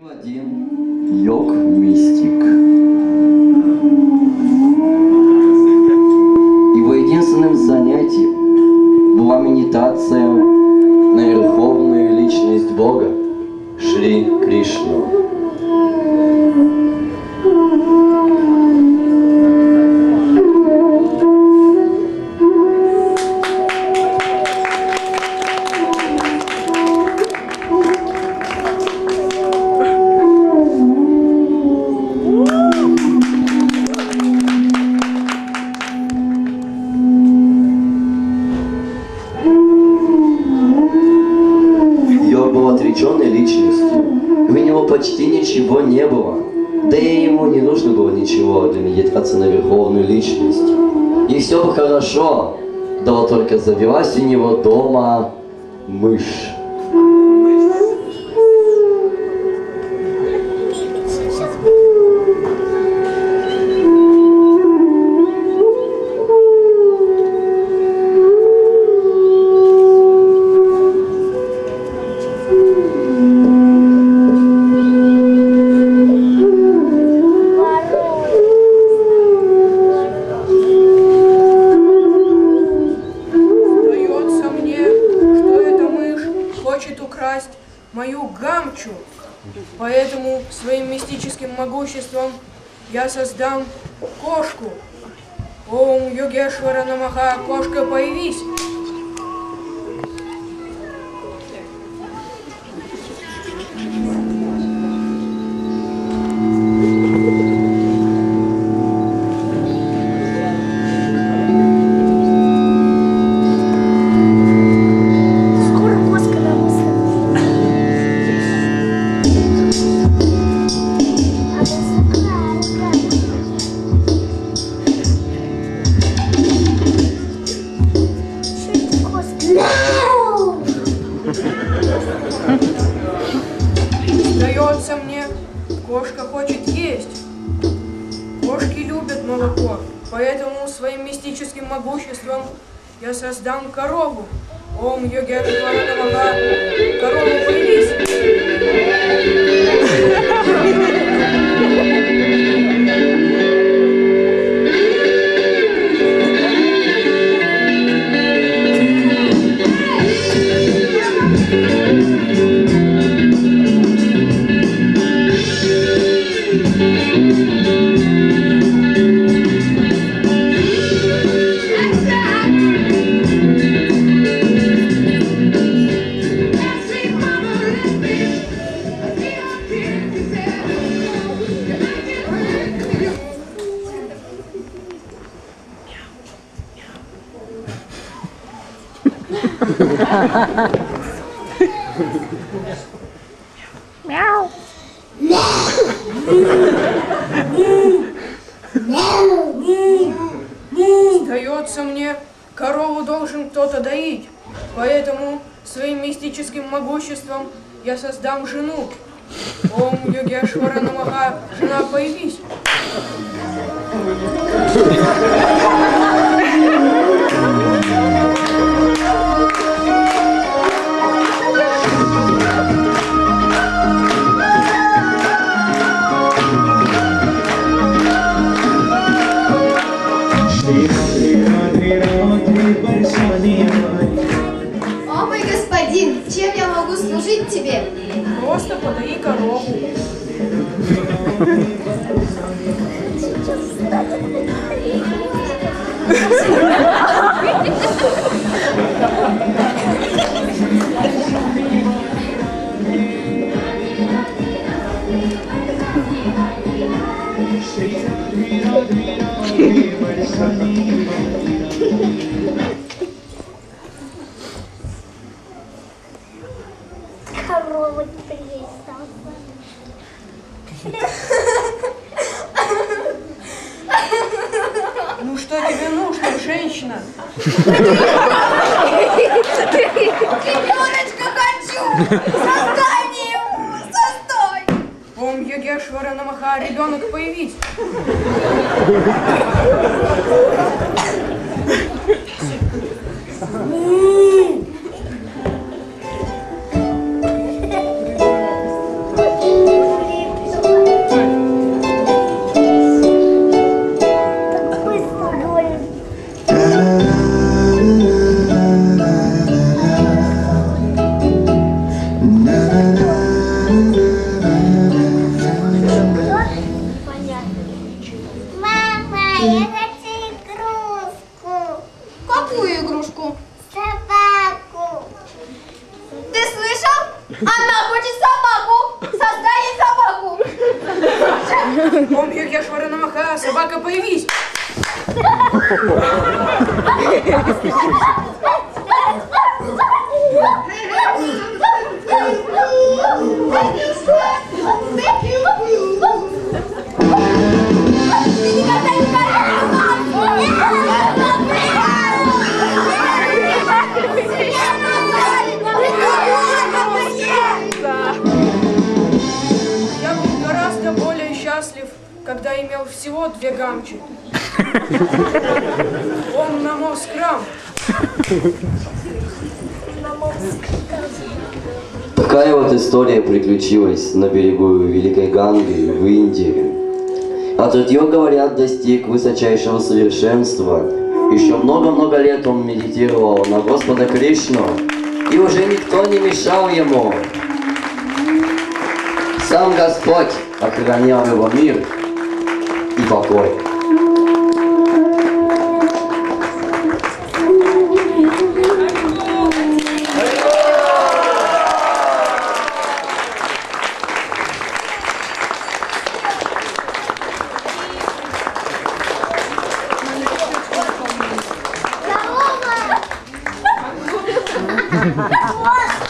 Один йог мистик. Его единственным занятием была медитация на верховную личность Бога Шри Кришну. Почти ничего не было. Да и ему не нужно было ничего для медитации на верховную личность. И все бы хорошо, да вот только завелась у него дома мышь. Могуществом я создам кошку. Ом Йогешвара Намаха, кошка, появись. Кошка хочет есть. Кошки любят молоко, поэтому своим мистическим могуществом я создам корову. Ом Йогешвара Сдается мне, корову должен кто-то доить, поэтому своим мистическим могуществом я создам жену. Ом Йогешвара Намаха, жена, появись. подаи корову. Thank you. Корова приезжала. Ну что тебе нужно, женщина? Ребеночка хочу! Мне его! Состай! Ом Йогешвара Намаха, ребенок появись. Помпер, я швырю на собака, появись! Когда имел всего две гамчи. Он на Москрам. Такая вот история приключилась на берегу Великой Ганги в Индии. А Трутье, говорят, достиг высочайшего совершенства. Еще много-много лет он медитировал на Господа Кришну, и уже никто не мешал ему. Сам Господь охранял его мир 一包多了。来一个，来一个。小鹿。